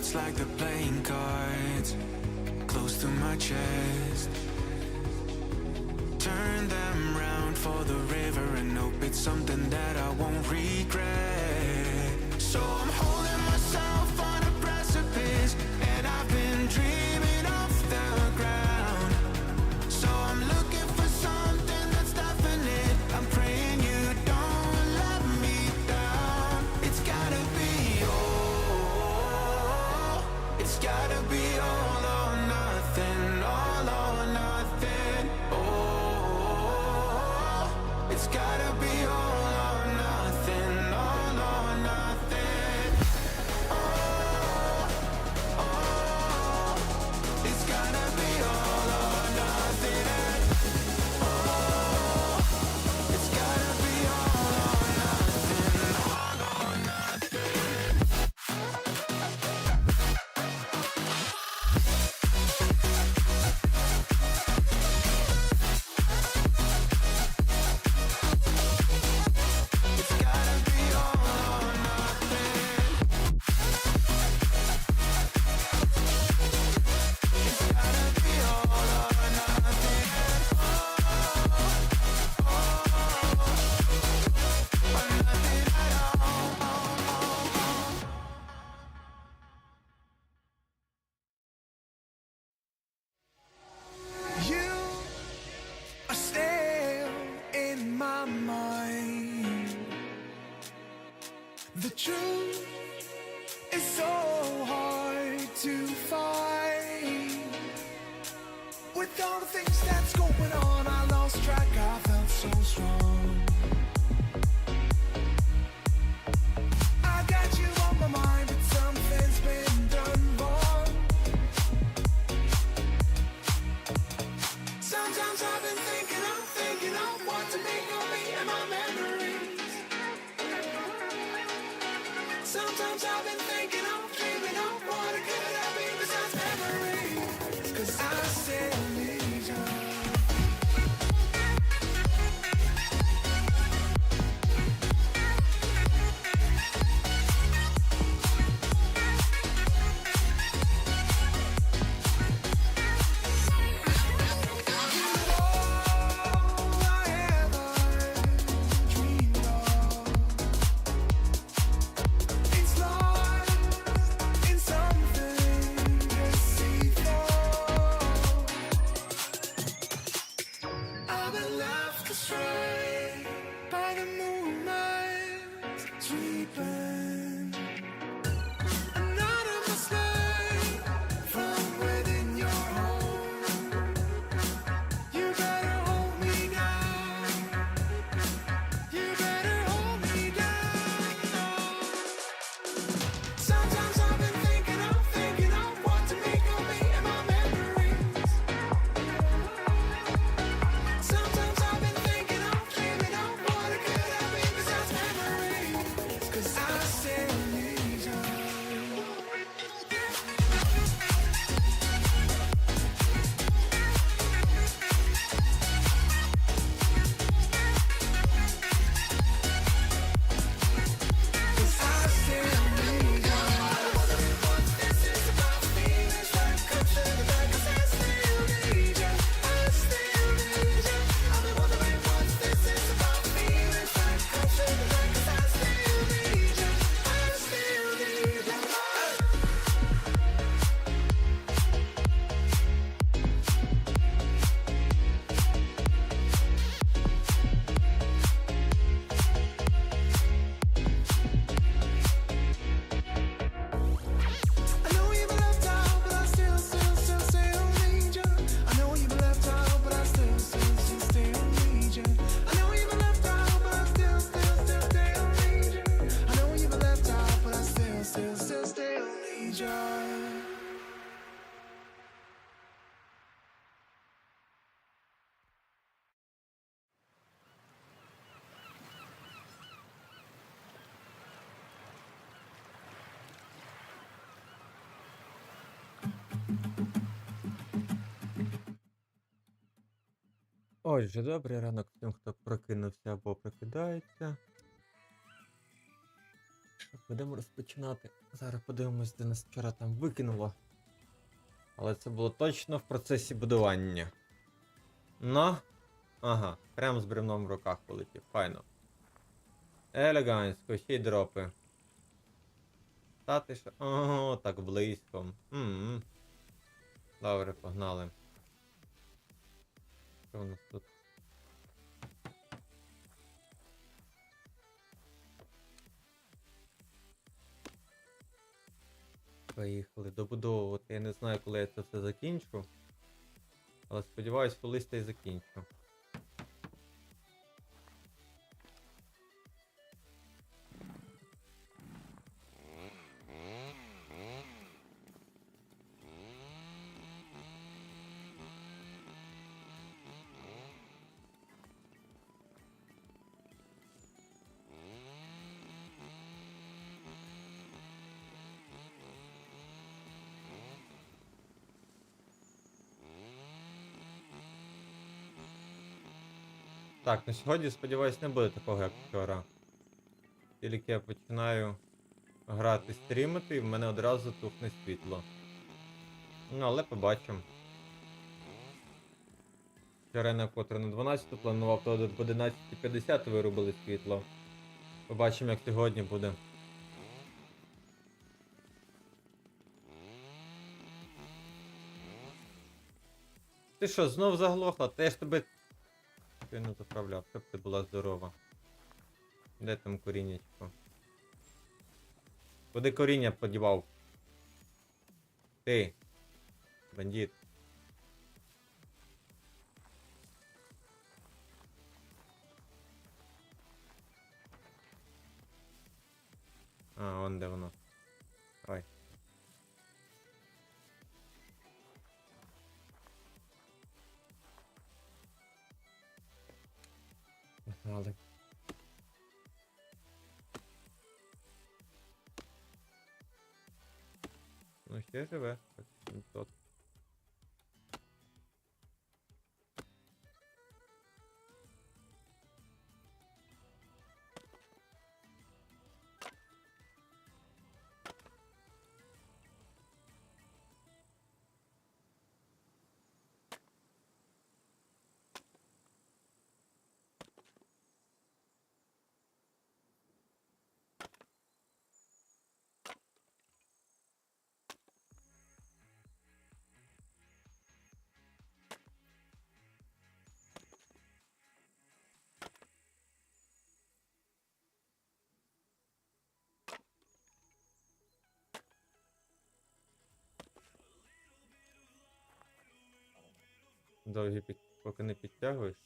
It's like the playing cards Close to my chest. Turn them round for the river and hope it's something that I won't regret. Отже, добрий ранок тим, хто прокинувся або прокидається. Будемо розпочинати. Зараз подивимось, де нас вчора там викинуло. Але це було точно в процесі будування. Ну, ага, прямо з бревном в руках полетів. Файно. Елегантсько, ще й дропи. Та ти що... Ого, так близько. М -м -м. Добре, погнали. Що у нас тут? Поїхали добудовувати. Я не знаю, коли я це все закінчу. Але сподіваюсь, колись це і закінчу. Так, на сьогодні, сподіваюсь, не буде такого, як вчора. Тільки я починаю грати стрімити, і в мене одразу тухне світло. Ну, але побачимо. Вчора на котре на 12 планував, то в 11.50 вирубили світло. Побачимо, як сьогодні буде. Ти що, знов заглохла? Та я ж тебе я не заправляв, щоб ти була здорова. Де там коріннячко? Куди коріння подівав? Ти. Бандит. А, он де воно. Погнали. Ну ще живе. Довгі під... поки не підтягуєш.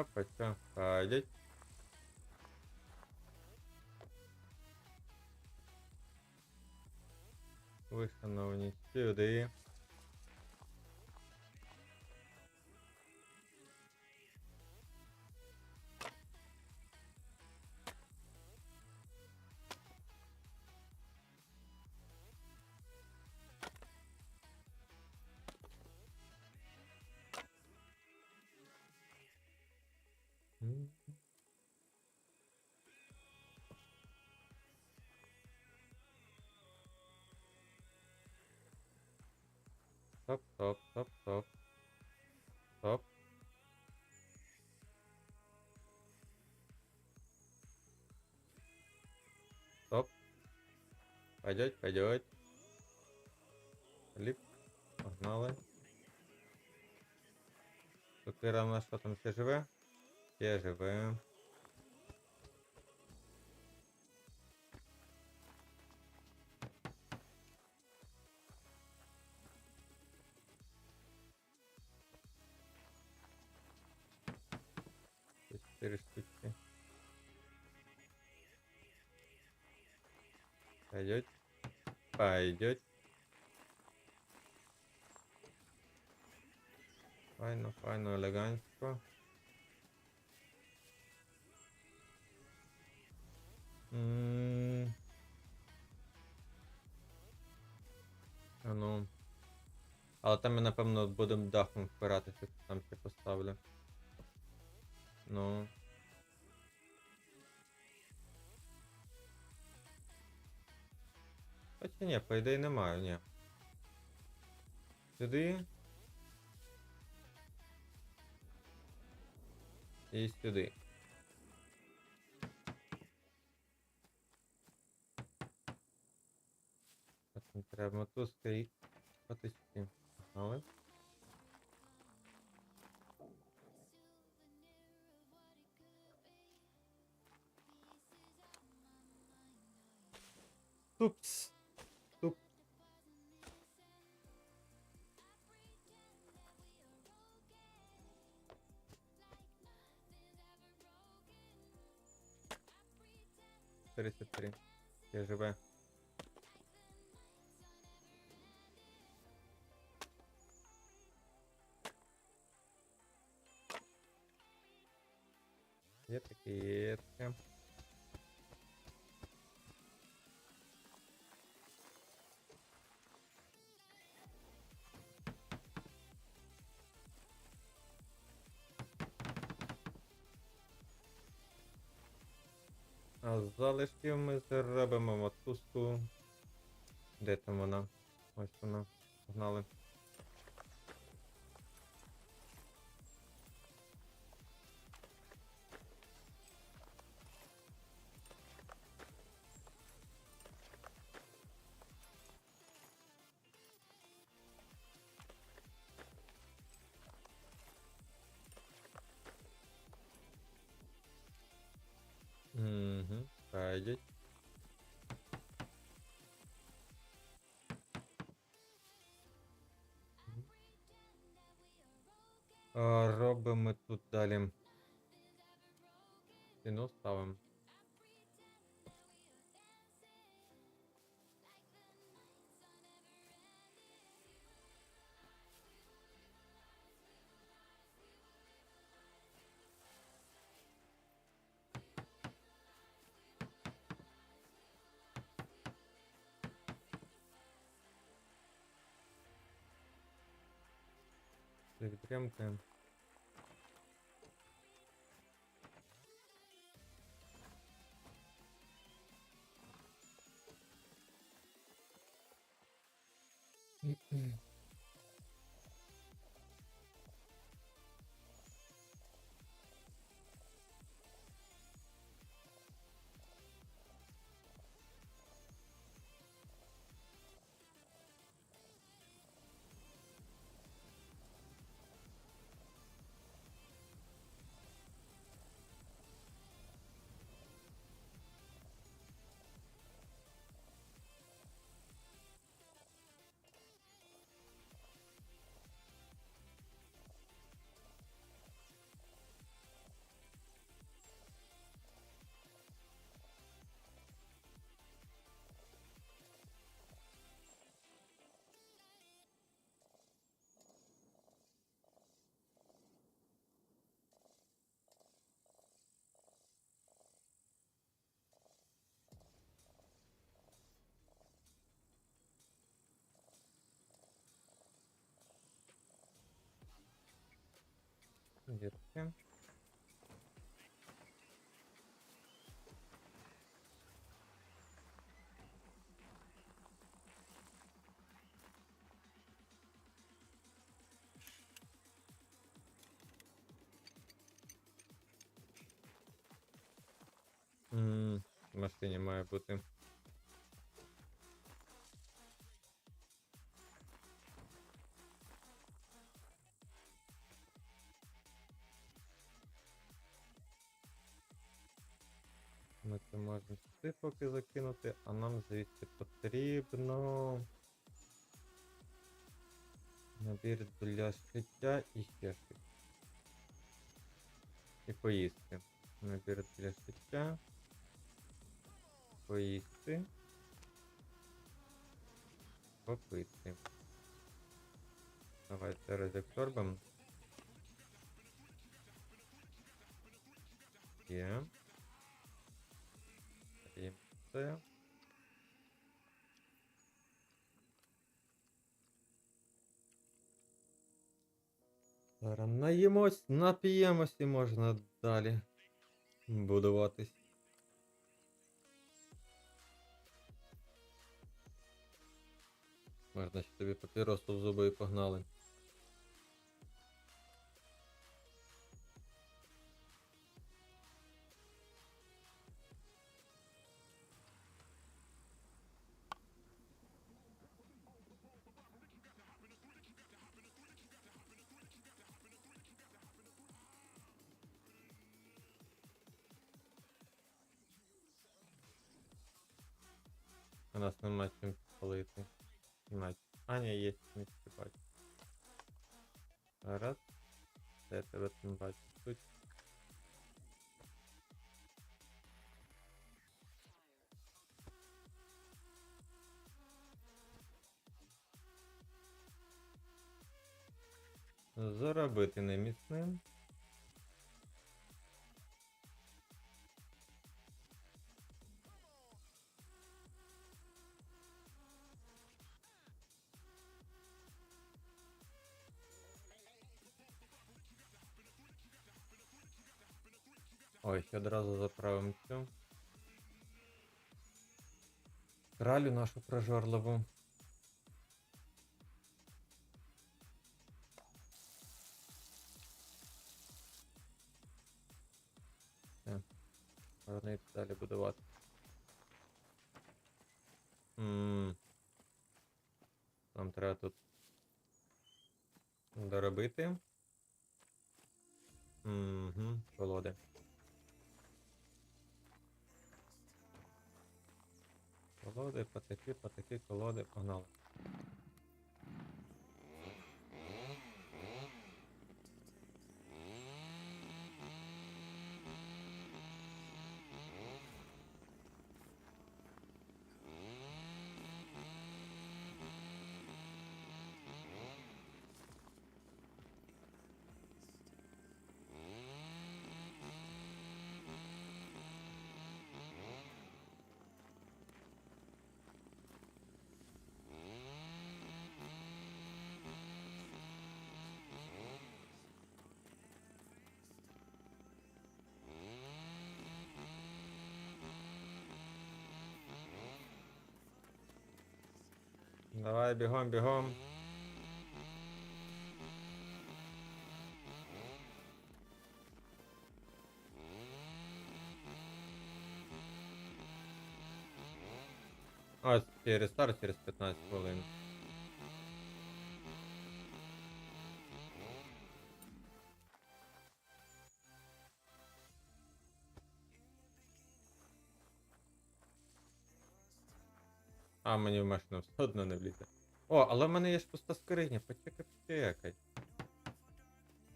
Опача, ходять. Ви, шановні, сюди. Оп, оп, оп, оп. Оп. Оп. Пойдет, пойдет. Лип. Погнали. Тут Ірана, що там ще живе? Ще живе. 4 штучки. Пойдет. Пойдет. Файно, файно, елегантсько. М. А ну. Але там я напевно будемо дахом впиратися, там ще поставлю. Ну. Хоча ні, по ідеї немає, ні. Сюди. І сюди. Треба мотузка і патички. Погнали. Тупс. Туп. Тридцать три. Я живая. Детка, детка. Залишків ми зробимо мотузку. Де там вона? Ось вона. Погнали. Робимо тут далі. Стіну ставимо. Підтримкаємо. Є таке. М, В машині має бути. Поки закинути, а нам звідси потрібно. Набір для шиття і ще щось. І поїсти. Набір для шиття. Поїсти. Попити. Давай зараз абсорбом. Є. І це. Зараз наїмось, нап'ємось і можна далі будуватись. Можна ще тобі папіросу в зуби і погнали. У нас нема чим палити. Нема. А, ні, є чим бачу. Раз. Де я тебе там бачу? Тут. Заробити неміцним. Ще одразу заправимо цю. Кралю нашу прожорливу. Можна і далі будувати. Давай, бігом, бігом. Ось через старт через 15 хвилин. А, мені в машину все одно не влізе. О, але в мене є ж пуста скриня, почекай, почекай.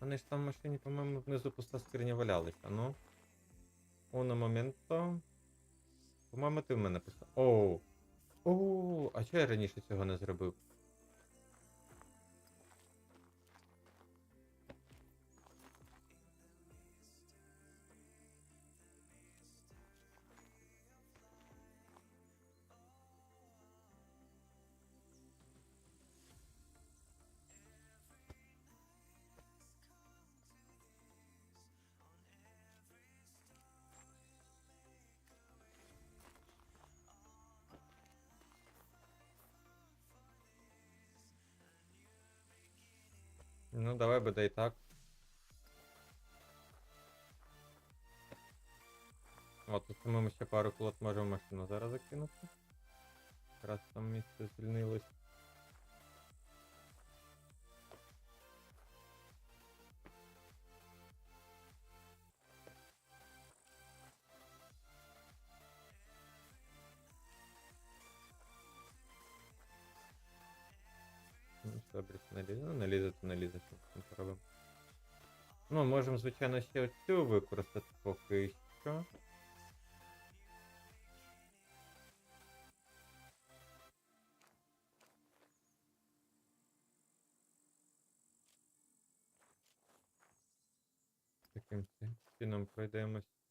Вони ж там в машині, по-моєму, внизу пуста скриня валялися, ну. Уно моменто. По-моєму, ти в мене пуста. Оу. Оу, а чого я раніше цього не зробив? Ну, давай буде і так. От, тут ми ще пару колод можемо в машину зараз закинути. Якраз там місце звільнилось. Можемо, звичайно, ще оцю використати поки що. Таким чином пройдемось.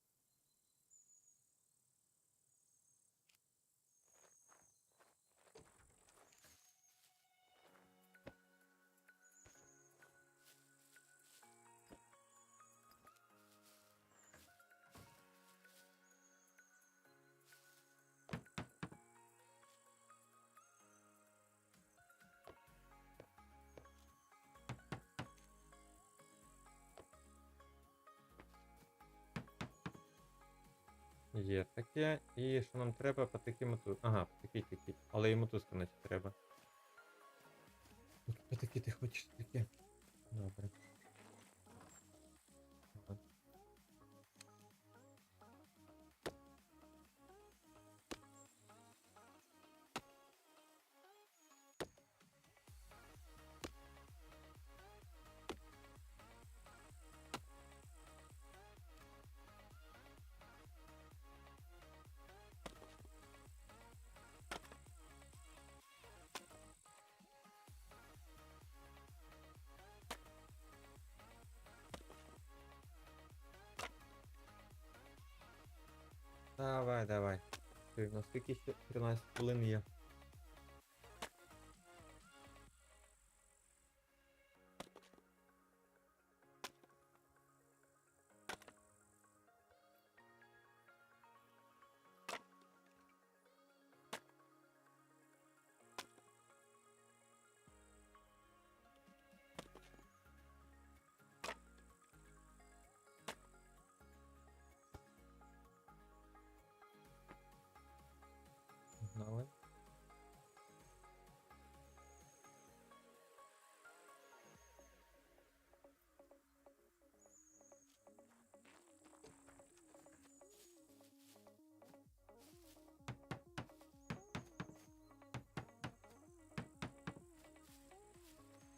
Є. І що нам треба по такій мотузці. Ага, по такій тільки. Але і мотузка наче треба. По такій ти хочеш таке. Добре. Давай, давай. Ти, у нас скільки ще 13 хвилин є.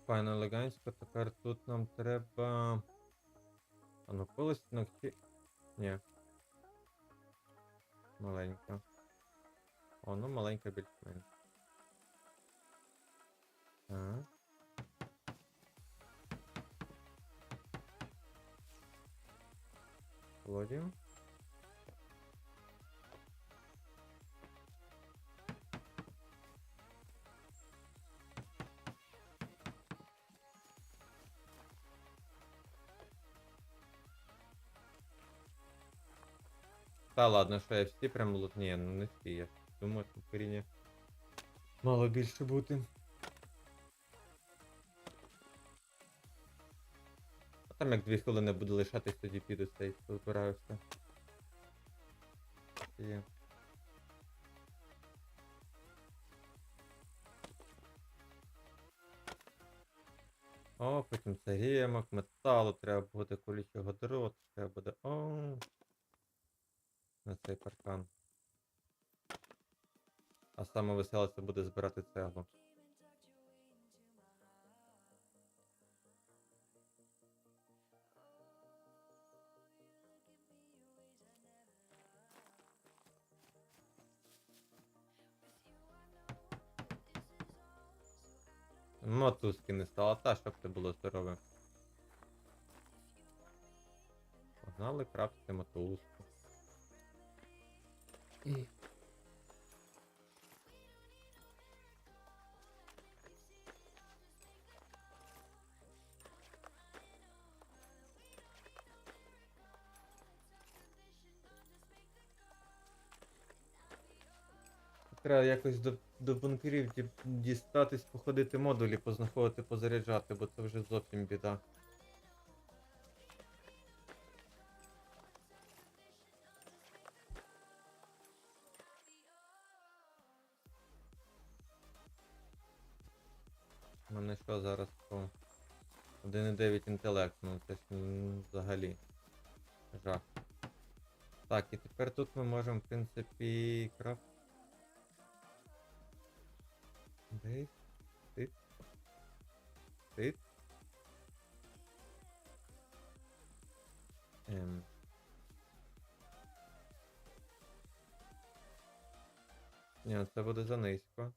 Файно елегантсько, тепер тут нам треба. А ну полистинок чи. Ні. Маленька. О, ну маленька більш-менш. Так. Володю. Та ладно, що я всі прям лут. Ні, ну не всі, я думаю, тут коріння мало більше бути. А там як дві хвилини буде лишатись, тоді піду цей, вибираю все. Є. О, потім це ремок, металу, треба буде колючого дроту, треба буде. О. На цей паркан. А саме веселе це буде збирати цеглу. Мотузки не стало, та щоб це було здорове. Погнали крафтити мотузку. Треба якось до, до бункерів дістатись, походити модулі, познаходити, позаряджати, бо це вже зовсім біда. інтелект, ну це взагалі жах. Так, і тепер тут ми можемо, в принципі, крафт. Десь. Тит. Тит. Ем. Ні, ну, це буде занизько.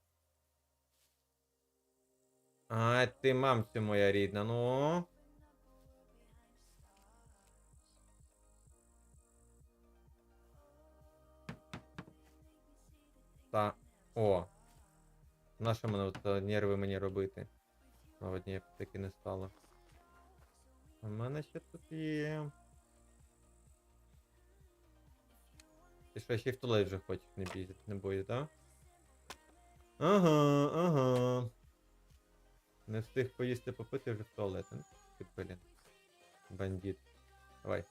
А, ти мамцю моя рідна, ну. Та. О. Наше мене от е, нерви мені робити? На одній таки не стало. У мене ще тут є. Ти що ще в туалет вже хоч не бійся, не боїсь, так? Да? Ага, ага. Не встиг поїсти попити вже в туалет. Ну, Підпилін. Бандит. Давай.